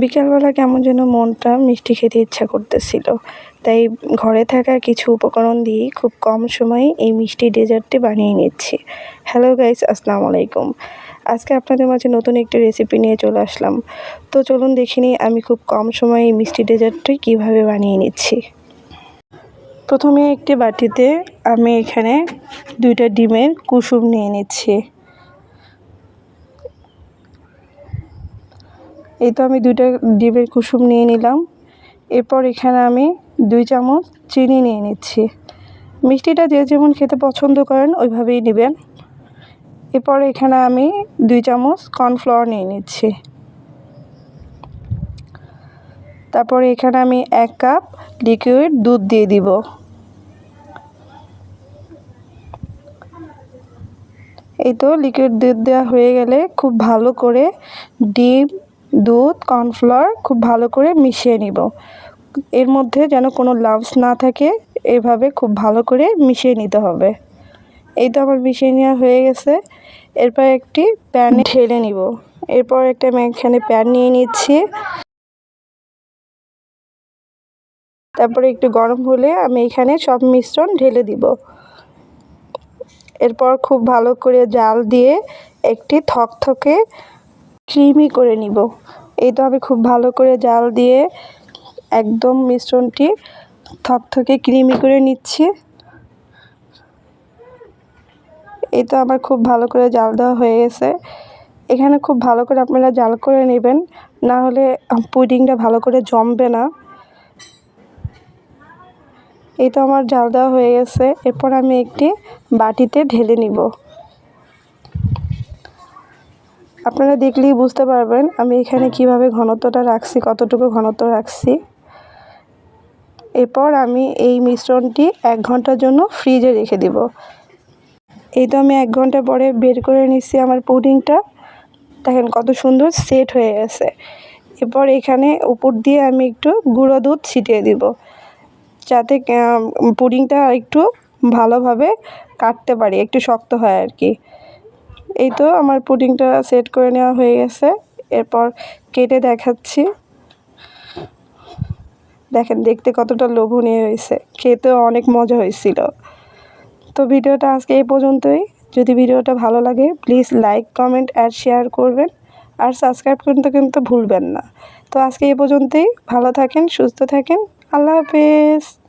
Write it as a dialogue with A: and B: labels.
A: বিকালবেলা কেমন যেন মনটা মিষ্টি খেতে ইচ্ছা করতেছিল। তাই ঘরে থাকা কিছু উপকরণ দিয়েই খুব কম সময়ে এই মিষ্টি ডেজার্টটি বানিয়ে নিচ্ছি। হ্যালো গাইস, আসসালামু আলাইকুম। আজকে আপনাদের মাঝে নতুন একটি রেসিপি নিয়ে চলে আসলাম। তো চলুন দেখে নিই আমি খুব কম সময়ে এই মিষ্টি ডেজার্টটি কীভাবে বানিয়ে নিচ্ছি। প্রথমে একটি বাটিতে আমি এখানে দুইটা ডিমের কুসুম নিয়ে নিচ্ছি। এই তো আমি দুইটা ডিমের কুসুম নিয়ে নিলাম। এরপর এখানে আমি দুই চামচ চিনি নিয়ে নিচ্ছি। মিষ্টিটা যে যেমন খেতে পছন্দ করেন, ওইভাবেই নেবেন। এরপর এখানে আমি দুই চামচ কর্নফ্লাওয়ার নিয়ে নিচ্ছি। তারপরে এখানে আমি এক কাপ লিকুইড দুধ দিয়ে দিব। এই তো লিকুইড দুধ দেওয়া হয়ে গেলে খুব ভালো করে ডিম দুধ, কর্নফ্লাওয়ার খুব ভালো করে মিশিয়ে নিব। এর মধ্যে যেন কোনো লাভস না থাকে, এভাবে খুব ভালো করে মিশিয়ে নিতে হবে। এই তো আমার মিশিয়ে নেওয়া হয়ে গেছে। এরপর একটি প্যান ঢেলে নিব। এরপর একটা আমি এখানে প্যান নিয়ে নিচ্ছি। তারপরে একটু গরম হলে আমি এখানে সব মিশ্রণ ঢেলে দিব। এরপর খুব ভালো করে জাল দিয়ে একটি থকথকে ক্রিমি করে নিব। এই তো আমি খুব ভালো করে জাল দিয়ে একদম মিশ্রণটি থকথকে ক্রিমি করে নিচ্ছি। এই তো আমার খুব ভালো করে জাল দেওয়া হয়ে গেছে। এখানে খুব ভালো করে আপনারা জাল করে নেবেন, না হলে পুডিংটা ভালো করে জমবে না। এই তো আমার জাল দেওয়া হয়ে গেছে, এরপর আমি একটি বাটিতে ঢেলে নিব। আপনারা দেখলেই বুঝতে পারবেন আমি এখানে কীভাবে ঘনত্বটা রাখছি, কতটুকু ঘনত্ব রাখছি। এরপর আমি এই মিশ্রণটি এক ঘণ্টার জন্য ফ্রিজে রেখে দিব। এই তো আমি এক ঘণ্টা পরে বের করে নিচ্ছি আমার পুডিংটা। দেখেন কত সুন্দর সেট হয়ে গেছে। এরপর এখানে উপর দিয়ে আমি একটু গুঁড়ো দুধ ছিটিয়ে দিব। যাতে পুডিংটা একটু ভালোভাবে কাটতে পারি, একটু শক্ত হয় আর কি। এই তো আমার পুডিংটা সেট করে নেওয়া হয়ে গেছে। এরপর কেটে দেখাচ্ছি। দেখেন, দেখতে কতটা লোভনীয় হয়েছে। খেতেও অনেক মজা হয়েছিল। তো ভিডিওটা আজকে এই পর্যন্তই। যদি ভিডিওটা ভালো লাগে প্লিজ লাইক কমেন্ট আর শেয়ার করবেন। আর সাবস্ক্রাইব করতে কিন্তু ভুলবেন না। তো আজকে এই পর্যন্তই। ভালো থাকেন, সুস্থ থাকেন। আল্লাহ হাফেজ।